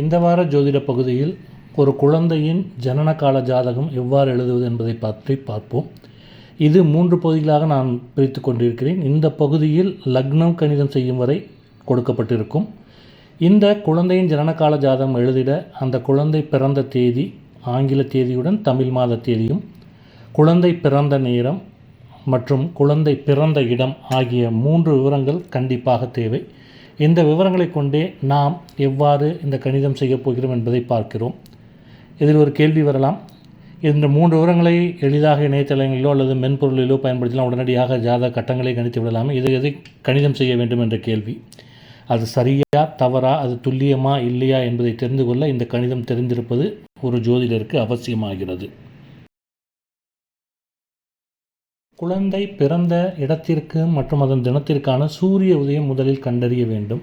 இந்த வார ஜோதிட பகுதியில் ஒரு குழந்தையின் ஜனன கால ஜாதகம் எவ்வாறு எழுதுவது என்பதை பற்றி பார்ப்போம். இது மூன்று பகுதிகளாக நான் பிரித்து கொண்டிருக்கிறேன். இந்த பகுதியில் லக்னம் கணிதம் செய்யும் வரை கொடுக்கப்பட்டிருக்கும். இந்த குழந்தையின் ஜனனகால ஜாதகம் எழுதிட அந்த குழந்தை பிறந்த தேதி ஆங்கில தேதியுடன் தமிழ் மாத தேதியும் குழந்தை பிறந்த நேரம் மற்றும் குழந்தை பிறந்த இடம் ஆகிய மூன்று விவரங்கள் கண்டிப்பாக தேவை. இந்த விவரங்களை கொண்டே நாம் எவ்வாறு இந்த கணிதம் செய்யப் போகிறோம் என்பதை பார்க்கிறோம். இதில் ஒரு கேள்வி வரலாம். இந்த மூன்று விவரங்களை எளிதாக இணையதளங்களிலோ அல்லது மென்பொருளிலோ பயன்படுத்தலாம். உடனடியாக ஜாத கட்டங்களை கணித்து விடலாம். இது எதை கணிதம் செய்ய வேண்டும் என்ற கேள்வி. அது சரியா தவறா அது துல்லியமா இல்லையா என்பதை தெரிந்து கொள்ள இந்த கணிதம் தெரிந்திருப்பது ஒரு ஜோதிடருக்கு அவசியமாகிறது. குழந்தை பிறந்த இடத்திற்கு மற்றும் அதன் தினத்திற்கான சூரிய உதயம் முதலில் கண்டறிய வேண்டும்.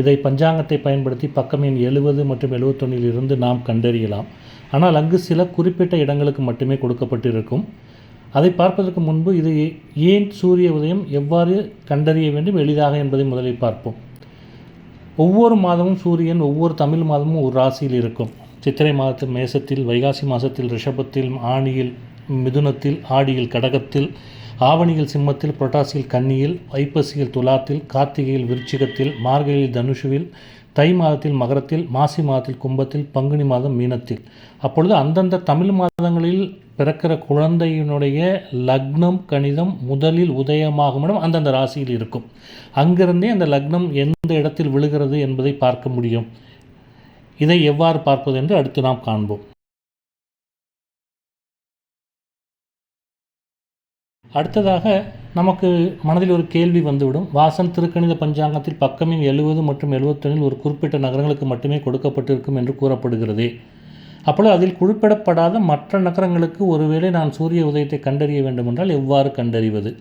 இதை பஞ்சாங்கத்தை பயன்படுத்தி பக்கம் எண் எழுபது மற்றும் எழுபத்தொன்னில் இருந்து நாம் கண்டறியலாம். ஆனால் அங்கு சில குறிப்பிட்ட இடங்களுக்கு மட்டுமே கொடுக்கப்பட்டிருக்கும். அதை பார்ப்பதற்கு முன்பு இது ஏன் சூரிய உதயம் எவ்வாறு கண்டறிய வேண்டும் எளிதாக என்பதை முதலில் பார்ப்போம். ஒவ்வொரு மாதமும் சூரியன் ஒவ்வொரு தமிழ் மாதமும் ஒரு ராசியில் இருக்கும். சித்திரை மாதத்தில் மேசத்தில் வைகாசி மாதத்தில் ரிஷபத்தில் ஆணியில் மிதுனத்தில் ஆடியில் கடகத்தில் ஆவணியில் சிம்மத்தில் புரட்டாசியில் கன்னியில் ஐப்பசியில் துலாத்தில் கார்த்திகையில் விருச்சிகத்தில் மார்கழியில் தனுஷுவில் தை மாதத்தில் மகரத்தில் மாசி மாதத்தில் கும்பத்தில் பங்குனி மாதம் மீனத்தில். அப்பொழுது அந்தந்த தமிழ் மாதங்களில் பிறக்கிற குழந்தையினுடைய லக்னம் கணிதம் முதலில் உதயமாகும் இடம் அந்தந்த ராசியில் இருக்கும். அங்கிருந்தே அந்த லக்னம் எந்த இடத்தில் விழுகிறது என்பதை பார்க்க முடியும். இதை எவ்வாறு பார்ப்பது என்று அடுத்து நாம் காண்போம். அடுத்ததாக நமக்கு மனதில் ஒரு கேள்வி வந்துவிடும். வாசன் திருக்கணித பஞ்சாங்கத்தில் பக்கமின் எழுபது மற்றும் எழுபத்தொன்னில் ஒரு குறிப்பிட்ட நகரங்களுக்கு மட்டுமே கொடுக்கப்பட்டிருக்கும் என்று கூறப்படுகிறது. அப்பொழுது அதில் குறிப்பிடப்படாத மற்ற நகரங்களுக்கு ஒருவேளை நான் சூரிய உதயத்தை கண்டறிய வேண்டுமென்றால் எவ்வாறு கண்டறிவது?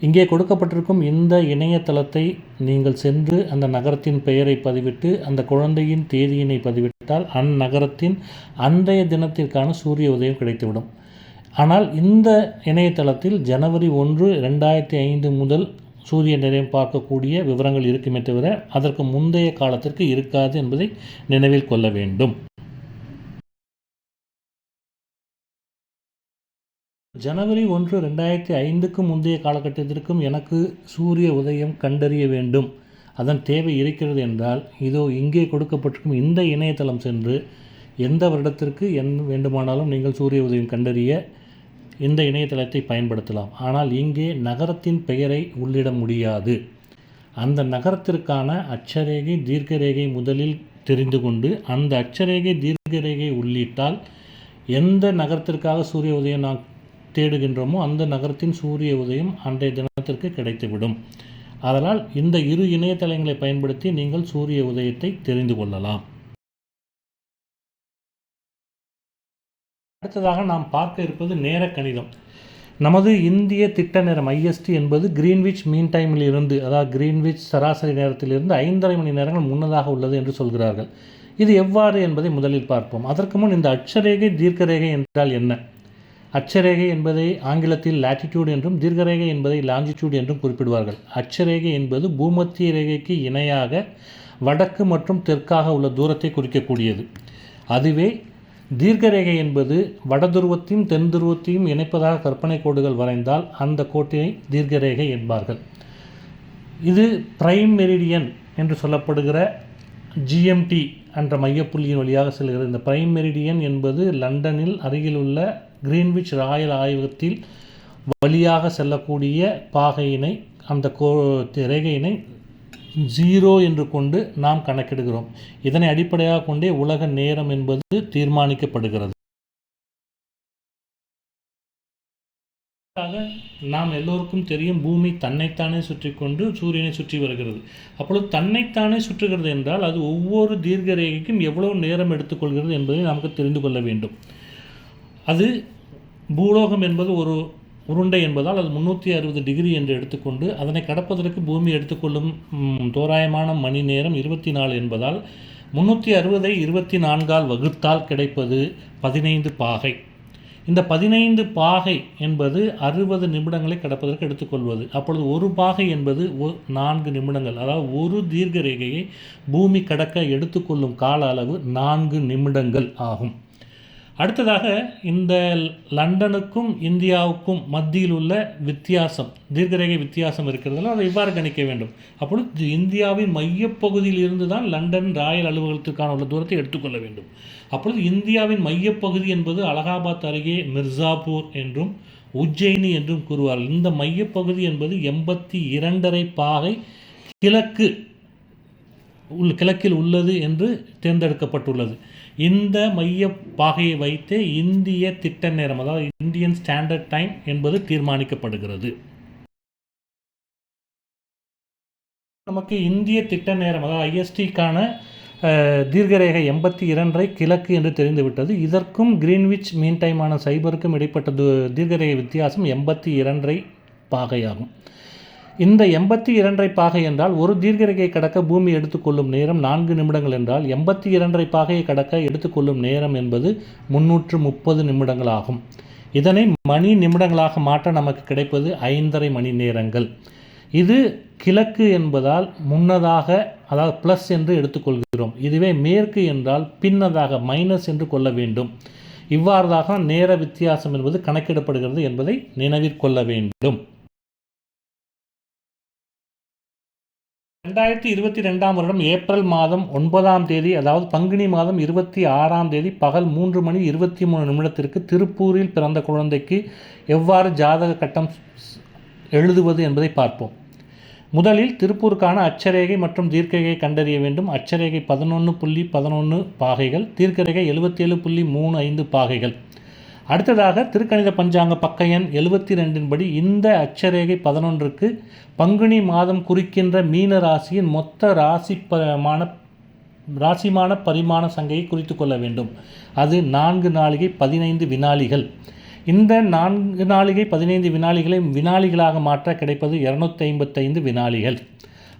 இங்கே கொடுக்கப்பட்டிருக்கும் இந்த இணையதளத்தை நீங்கள் சென்று அந்த நகரத்தின் பெயரை பதிவிட்டு அந்த குழந்தையின் தேதியினை பதிவிட்டால் அந்நகரத்தின் அன்றைய தினத்திற்கான சூரிய உதயம் கிடைத்துவிடும். ஆனால் இந்த இணையதளத்தில் ஜனவரி ஒன்று ரெண்டாயிரத்தி ஐந்து முதல் சூரிய நிலையம் பார்க்கக்கூடிய விவரங்கள் இருக்குமே தவிர அதற்கு முந்தைய காலத்திற்கு இருக்காது என்பதை நினைவில் கொள்ள வேண்டும். ஜனவரி ஒன்று ரெண்டாயிரத்தி ஐந்துக்கு முந்தைய காலகட்டத்திற்கும் எனக்கு சூரிய உதயம் கண்டறிய வேண்டும். அதன் தேவை இருக்கிறது என்றால் இதோ இங்கே கொடுக்கப்பட்டிருக்கும் இந்த இணையதளம் சென்று எந்த வருடத்திற்கு என் வேண்டுமானாலும் நீங்கள் சூரிய உதயம் கண்டறிய இந்த இணையதளத்தை பயன்படுத்தலாம். ஆனால் இங்கே நகரத்தின் பெயரை உள்ளிட முடியாது. அந்த நகரத்திற்கான அச்சரேகை தீர்க்கரேகை முதலில் தெரிந்து கொண்டு அந்த அச்சரேகை தீர்க்கரேகை உள்ளிட்டால் எந்த நகரத்திற்காக சூரிய உதயம் நாம் தேடுகின்றோமோ அந்த நகரத்தின் சூரிய உதயம் அன்றைய தினத்திற்கு கிடைத்துவிடும். அதனால் இந்த இரு இணையதளங்களை பயன்படுத்தி நீங்கள் சூரிய உதயத்தை தெரிந்து கொள்ளலாம். அடுத்ததாக நாம் பார்க்க இருப்பது நேர கணிதம். நமது இந்திய திட்ட நேரம் ஐஎஸ்டி என்பது கிரீன்விச் மீன் டைமில் இருந்து அதாவது கிரீன்விச் சராசரி நேரத்திலிருந்து ஐந்தரை மணி நேரங்கள் முன்னதாக உள்ளது என்று சொல்கிறார்கள். இது எவ்வாறு என்பதை முதலில் பார்ப்போம். அதற்கு முன் இந்த அட்சரேகை தீர்க்கரேகை என்றால் என்ன? அட்சரேகை என்பதை ஆங்கிலத்தில் லாட்டிடியூட் என்றும் தீர்க்கரேகை என்பதை லாஞ்சிடியூட் என்றும் குறிப்பிடுவார்கள். அட்சரேகை என்பது பூமத்திய ரேகைக்கு இணையாக வடக்கு மற்றும் தெற்காக உள்ள தூரத்தை குறிக்கக்கூடியது. அதுவே தீர்க்கரேகை என்பது வடதுருவத்தையும் தென் துருவத்தையும் இணைப்பதாக கற்பனை கோடுகள் வரைந்தால் அந்த கோட்டினை தீர்க்கரேகை என்பார்கள். இது பிரைம் மெரிடியன் என்று சொல்லப்படுகிற ஜிஎம்டி என்ற மையப்புள்ளியின் வழியாக செல்கிறது. இந்த பிரைம் மெரிடியன் என்பது லண்டனில் அருகில் உள்ள கிரீன்விச் ராயல் ஆய்வகத்தில் வழியாக செல்லக்கூடிய பாகையினை அந்த கோ ரேகையினை ஜீரோ என்று கொண்டு நாம் கணக்கிடுகிறோம். இதனை அடிப்படையாக கொண்டே உலக நேரம் என்பது தீர்மானிக்கப்படுகிறது. நாம் எல்லோருக்கும் தெரியும் பூமி தன்னைத்தானே சுற்றி கொண்டு சூரியனை சுற்றி வருகிறது. அப்பொழுது தன்னைத்தானே சுற்றுகிறது என்றால் அது ஒவ்வொரு தீர்க்க ரேகைக்கும் எவ்வளவு நேரம் எடுத்துக்கொள்கிறது என்பதை நமக்கு தெரிந்து கொள்ள வேண்டும். அது பூலோகம் என்பது ஒரு உருண்டை என்பதால் அது முந்நூற்றி அறுபது டிகிரி என்று எடுத்துக்கொண்டு அதனை கடப்பதற்கு பூமி எடுத்துக்கொள்ளும் தோராயமான மணி நேரம் இருபத்தி நாலு என்பதால் முந்நூற்றி அறுபதை இருபத்தி நான்கால் வகுத்தால் கிடைப்பது பதினைந்து பாகை. இந்த பதினைந்து பாகை என்பது அறுபது நிமிடங்களை கடப்பதற்கு எடுத்துக்கொள்வது. அப்பொழுது ஒரு பாகை என்பது நான்கு நிமிடங்கள். அதாவது ஒரு தீர்க்க ரேகையை பூமி கடக்க எடுத்துக்கொள்ளும் கால அளவு நான்கு நிமிடங்கள் ஆகும். அடுத்ததாக இந்த லண்டனுக்கும் இந்தியாவுக்கும் மத்தியில் உள்ள வித்தியாசம் தீர்க்கரேகை வித்தியாசம் இருக்கிறதால அதை இவ்வாறு கணிக்க வேண்டும். அப்பொழுது இந்தியாவின் மையப்பகுதியில் இருந்து தான் லண்டன் ராயல் அலுவலகத்திற்கான உள்ள தூரத்தை எடுத்துக்கொள்ள வேண்டும். அப்பொழுது இந்தியாவின் மையப்பகுதி என்பது அலகாபாத் அருகே மிர்சாப்பூர் என்றும் உஜ்ஜயினி என்றும் கூறுவார்கள். இந்த மையப்பகுதி என்பது எண்பத்தி இரண்டரை பாகை கிழக்கு உள் கிழக்கில் உள்ளது என்று தேர்ந்தெடுக்கப்பட்டுள்ளது. இந்த மைய பாகையை வைத்து இந்திய திட்ட நேரம் அதாவது இந்தியன் ஸ்டாண்டர்ட் டைம் என்பது தீர்மானிக்கப்படுகிறது. நமக்கு இந்திய திட்ட நேரம் அதாவது ஐஎஸ்டிக்கான தீர்க்கரேகை எண்பத்தி இரண்டரை கிழக்கு என்று தெரிந்துவிட்டது. இதற்கும் கிரீன்விச் மீன் டைமான சைபருக்கும் இடைப்பட்ட து- தீர்க்கரேகை வித்தியாசம் எண்பத்தி இரண்டரை பாகையாகும். இந்த எண்பத்தி இரண்டரை பாகை என்றால் ஒரு தீர்க்கரேகையை கடக்க பூமி எடுத்துக்கொள்ளும் நேரம் நான்கு நிமிடங்கள் என்றால் எண்பத்தி இரண்டரை பாகையை கடக்க எடுத்துக்கொள்ளும் நேரம் என்பது முன்னூற்று முப்பது நிமிடங்கள் ஆகும். இதனை மணி நிமிடங்களாக மாற்ற நமக்கு கிடைப்பது ஐந்தரை மணி நேரங்கள். இது கிழக்கு என்பதால் முன்னதாக அதாவது ப்ளஸ் என்று எடுத்துக்கொள்கிறோம். இதுவே மேற்கு என்றால் பின்னதாக மைனஸ் என்று கொள்ள வேண்டும். இவ்வாறுதாக நேர வித்தியாசம் என்பது கணக்கிடப்படுகிறது என்பதை நினைவிற்கொள்ள வேண்டும். ரெண்டாயிரத்தி இருபத்தி ரெண்டாம் வருடம் ஏப்ரல் மாதம் ஒன்பதாம் தேதி அதாவது பங்குனி மாதம் இருபத்தி ஆறாம் தேதி பகல் மூன்று மணி இருபத்தி மூணு நிமிடத்திற்கு திருப்பூரில் பிறந்த குழந்தைக்கு எவ்வாறு ஜாதக கட்டம் எழுதுவது என்பதை பார்ப்போம். முதலில் திருப்பூருக்கான அச்சரேகை மற்றும் தீர்க்கரேகை கண்டறிய வேண்டும். அச்சரேகை பதினொன்று புள்ளி பதினொன்று பாகைகள் தீர்க்கரேகை எழுபத்தேழு புள்ளி மூணு ஐந்து பாகைகள். அடுத்ததாக திருக்கணித பஞ்சாங்க பக்க எண் எழுபத்தி ரெண்டின் படி இந்த அச்சரேகை பதினொன்றுக்கு பங்குனி மாதம் குறிக்கின்ற மீன ராசியின் மொத்த ராசி பமான ராசிமான பரிமாண சங்கையை குறித்து கொள்ள வேண்டும். அது நான்கு நாளிகை பதினைந்து வினாளிகள். இந்த நான்கு நாளிகை பதினைந்து வினாளிகளை வினாளிகளாக மாற்ற கிடைப்பது இரநூத்தி ஐம்பத்தைந்து வினாளிகள்.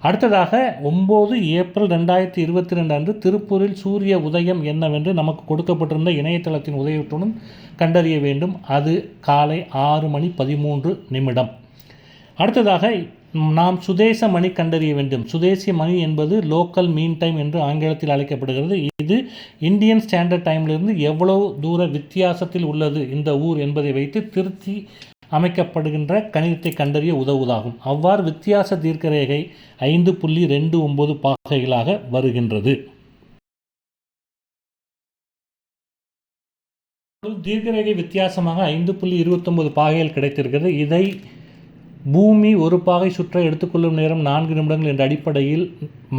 அடுத்ததாக ஒம்பது ஏப்ரல் ரெண்டாயிரத்தி இருபத்தி ரெண்டு அன்று திருப்பூரில் சூரிய உதயம் என்னவென்று நமக்கு கொடுக்கப்பட்டிருந்த இணையதளத்தின் உதயத்துடன் கண்டறிய வேண்டும். அது காலை ஆறு மணி பதிமூன்று நிமிடம். அடுத்ததாக நாம் சுதேச மணி கண்டறிய வேண்டும். சுதேசிய மணி என்பது லோக்கல் மீன் டைம் என்று ஆங்கிலத்தில் அழைக்கப்படுகிறது. இது இந்தியன் ஸ்டாண்டர்ட் டைம்லிருந்து எவ்வளவு தூர வித்தியாசத்தில் உள்ளது இந்த ஊர் என்பதை வைத்து திருத்தி அமைக்கப்படுகின்ற கணிதத்தை கண்டறிய உதவுவதாகும். அவ்வாறு வித்தியாச தீர்க்கரேகை ஐந்து புள்ளி ரெண்டு ஒன்பது பாகைகளாக வருகின்றது. தீர்க்கரேகை வித்தியாசமாக ஐந்து புள்ளி இருபத்தொன்பது பாகைகள் கிடைத்திருக்கிறது. இதை பூமி ஒரு பாகை சுற்ற எடுத்துக்கொள்ளும் நேரம் நான்கு நிமிடங்கள் என்ற அடிப்படையில்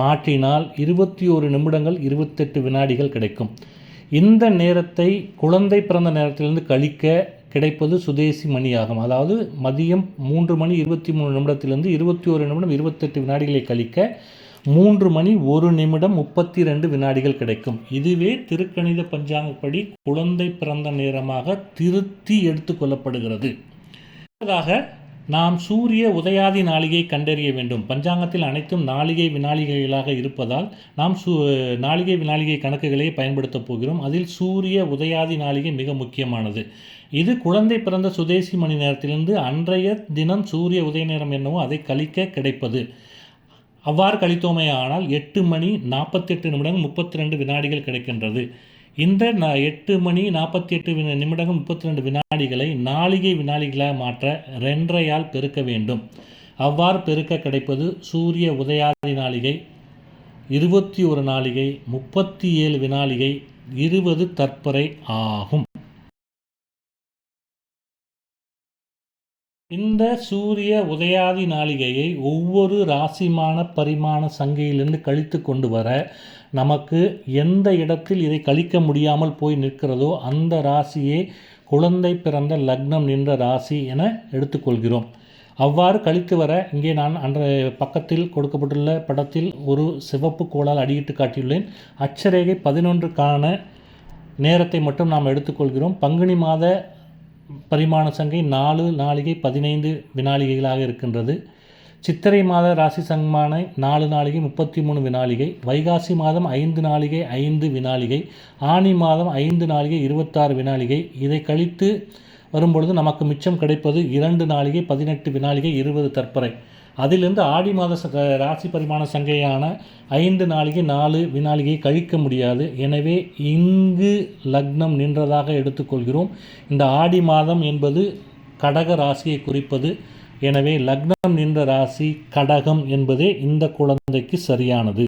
மாற்றினால் இருபத்தி ஒரு நிமிடங்கள் இருபத்தெட்டு வினாடிகள் கிடைக்கும். இந்த நேரத்தை குழந்தை பிறந்த நேரத்திலிருந்து கழிக்க கிடைப்பது சுதேசி மணியாகும். அதாவது மதியம் மூன்று மணி இருபத்தி மூணு நிமிடத்திலிருந்து இருபத்தி ஒரு நிமிடம் இருபத்தெட்டு வினாடிகளை கழிக்க மூன்று மணி ஒரு நிமிடம் முப்பத்தி ரெண்டு வினாடிகள் கிடைக்கும். இதுவே திருக்கணித பஞ்சாங்கப்படி குழந்தை பிறந்த நேரமாக திருத்தி எடுத்துக்கொள்ளப்படுகிறது அடுத்ததாக நாம் சூரிய உதயாதி நாளிகை கண்டறிய வேண்டும். பஞ்சாங்கத்தில் அனைத்தும் நாளிகை வினாளிகைகளாக இருப்பதால் நாம் சு நாளிகை வினாளிகை கணக்குகளை பயன்படுத்தப் போகிறோம். அதில் சூரிய உதயாதி நாளிகை மிக முக்கியமானது. இது குழந்தை பிறந்த சுதேசி மணி நேரத்திலிருந்து அன்றைய தினம் சூரிய உதய நேரம் என்னவோ அதை கழிக்க கிடைப்பது. அவ்வாறு கழித்தோமேயானால் எட்டு மணி நாற்பத்தெட்டு நிமிடங்கள் முப்பத்தி ரெண்டு வினாடிகள் கிடைக்கின்றது. இந்த ந எட்டு மணி நாற்பத்தி எட்டு வின நிமிடங்கள் முப்பத்தி ரெண்டு வினாடிகளை நாளிகை வினாடிகளாக மாற்ற ரெண்டரையால் பெருக்க வேண்டும். அவ்வாறு பெருக்க கிடைப்பது சூரிய உதயாதி நாளிகை இருபத்தி ஒரு நாளிகை முப்பத்தி ஏழு வினாளிகை இருபது தற்பரை ஆகும். இந்த சூரிய உதயாதி நாளிகையை ஒவ்வொரு ராசிமான பரிமாண சங்கையிலிருந்து கழித்து கொண்டு வர நமக்கு எந்த இடத்தில் இதை கழிக்க முடியாமல் போய் நிற்கிறதோ அந்த ராசியே குழந்தை பிறந்த லக்னம் நின்ற ராசி என எடுத்துக்கொள்கிறோம். அவ்வாறு கழித்து வர இங்கே நான் அன்றைய பக்கத்தில் கொடுக்கப்பட்டுள்ள படத்தில் ஒரு சிவப்பு கோளால் அடியிட்டு காட்டியுள்ளேன். அச்சரேகை பதினொன்றுக்கான நேரத்தை மட்டும் நாம் எடுத்துக்கொள்கிறோம். பங்குனி மாத பரிமாண சங்கை நாலு நாளிகை பதினைந்து வினாளிகைகளாக இருக்கின்றது. சித்திரை மாத ராசி சங்கமானை நாலு நாளிகை முப்பத்தி மூணு வினாளிகை வைகாசி மாதம் ஐந்து நாளிகை ஐந்து வினாளிகை ஆனி மாதம் ஐந்து நாளிகை இருபத்தாறு வினாளிகை. இதை கழித்து வரும்பொழுது நமக்கு மிச்சம் கிடைப்பது இரண்டு நாளிகை பதினெட்டு வினாளிகை இருபது தற்பரை அதிலிருந்து ஆடி மாத ச ராசி பரிமாண சங்கையான ஐந்து நாளிகை நாலு வினாளிகை கழிக்க முடியாது. எனவே இங்கு லக்னம் நின்றதாக எடுத்துக்கொள்கிறோம். இந்த ஆடி மாதம் என்பது கடக ராசியை குறிப்பது. எனவே லக்னம் நின்ற ராசி கடகம் என்பதே இந்த குழந்தைக்கு சரியானது.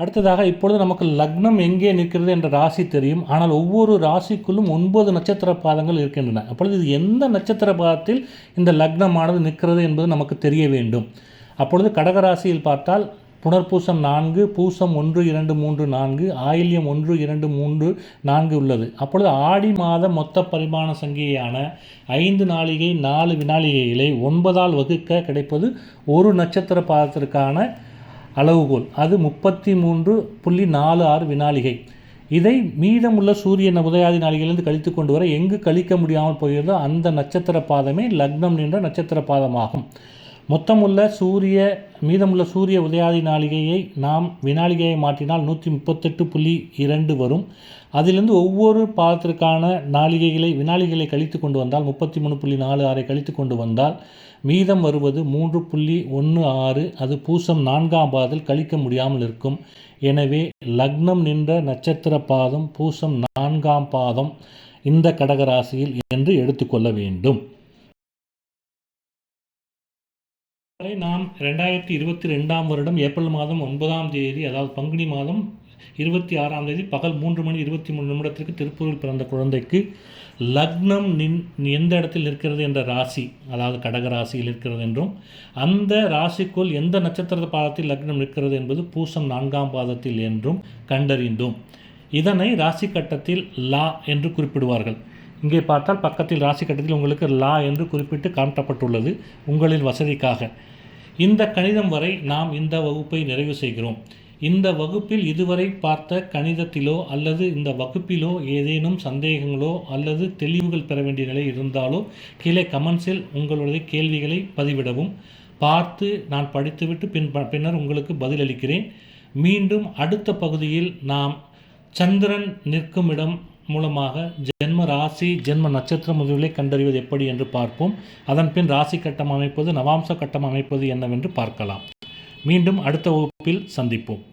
அடுத்ததாக இப்பொழுது நமக்கு லக்னம் எங்கே நிற்கிறது என்ற ராசி தெரியும். ஆனால் ஒவ்வொரு ராசிக்குள்ளும் ஒன்பது நட்சத்திர பாதங்கள் இருக்கின்றன. அப்பொழுது இது எந்த நட்சத்திர பாதத்தில் இந்த லக்னமானது நிற்கிறது என்பது நமக்கு தெரிய வேண்டும். அப்பொழுது கடகராசியில் பார்த்தால் புனர்பூசம் நான்கு பூசம் ஒன்று இரண்டு மூன்று நான்கு ஆயில்யம் ஒன்று இரண்டு மூன்று நான்கு உள்ளது. அப்பொழுது ஆடி மாத மொத்த பரிமாண சங்கியான ஐந்து நாளிகை நாலு வினாளிகைகளை ஒன்பதால் வகுக்க கிடைப்பது ஒரு நட்சத்திர பாதத்திற்கான அளவுகோல். அது முப்பத்தி மூன்று புள்ளி நாலு ஆறு வினாளிகை இதை மீதமுள்ள சூரியன் உதயாதி நாளிகளிலிருந்து கழித்து கொண்டு வர எங்கு கழிக்க முடியாமல் போகிறதோ அந்த நட்சத்திர பாதமே லக்னம் நின்ற நட்சத்திர பாதமாகும். மொத்தமுள்ள சூரிய மீதமுள்ள சூரிய உதயாதி நாளிகையை நாம் வினாளிகையை மாற்றினால் நூற்றி முப்பத்தெட்டு புள்ளி இரண்டு வரும். அதிலிருந்து ஒவ்வொரு பாதத்திற்கான நாளிகைகளை வினாளிகளை கழித்து கொண்டு வந்தால் முப்பத்தி மூணு புள்ளி நாலு ஆறை கழித்து கொண்டு வந்தால் மீதம் வருவது மூன்று புள்ளி ஒன்று ஆறு. அது பூசம் நான்காம் பாதத்தில் கழிக்க முடியாமல் இருக்கும். எனவே லக்னம் நின்ற நட்சத்திர பாதம் பூசம் நான்காம் பாதம் இந்த கடகராசியில் என்று எடுத்துக்கொள்ள வேண்டும். வரை நாம் ரெண்டாயிரத்தி இருபத்தி ரெண்டாம் வருடம் ஏப்ரல் மாதம் ஒன்பதாம் தேதி அதாவது பங்குனி மாதம் இருபத்தி ஆறாம் தேதி பகல் மூன்று மணி இருபத்தி மூணு நிமிடத்திற்கு திருப்பூரில் பிறந்த குழந்தைக்கு லக்னம் நின் எந்த இடத்தில் இருக்கிறது என்ற ராசி அதாவது கடக ராசியில் இருக்கிறது என்றும் அந்த ராசிக்குள் எந்த நட்சத்திர பாதத்தில் லக்னம் நிற்கிறது என்பது பூசம் நான்காம் பாதத்தில் என்றும் கண்டறிந்தோம். இதனை ராசி கட்டத்தில் லா என்று குறிப்பிடுவார்கள். இங்கே பார்த்தால் பக்கத்தில் ராசி கட்டத்தில் உங்களுக்கு லா என்று குறிப்பிட்டு காட்டப்பட்டுள்ளது உங்களின் வசதிக்காக. இந்த கணிதம் வரை நாம் இந்த வகுப்பை நிறைவு செய்கிறோம். இந்த வகுப்பில் இதுவரை பார்த்த கணிதத்திலோ அல்லது இந்த வகுப்பிலோ ஏதேனும் சந்தேகங்களோ அல்லது தெளிவுகள் பெற வேண்டிய நிலை இருந்தாலோ கீழே கமெண்ட்ஸில் உங்களுடைய கேள்விகளை பதிவிடவும். பார்த்து நான் படித்துவிட்டு பின் பின்னர் உங்களுக்கு பதிலளிக்கிறேன். மீண்டும் அடுத்த பகுதியில் நாம் சந்திரன் நிற்கும் இடம் மூலமாக ஜென்ம ராசி ஜென்ம நட்சத்திர முதல்களை கண்டறிவது எப்படி என்று பார்ப்போம். அதன் பின் ராசி கட்டம் அமைப்பது நவாம்ச கட்டம் அமைப்பது என்னவென்று பார்க்கலாம். மீண்டும் அடுத்த வகுப்பில் சந்திப்போம்.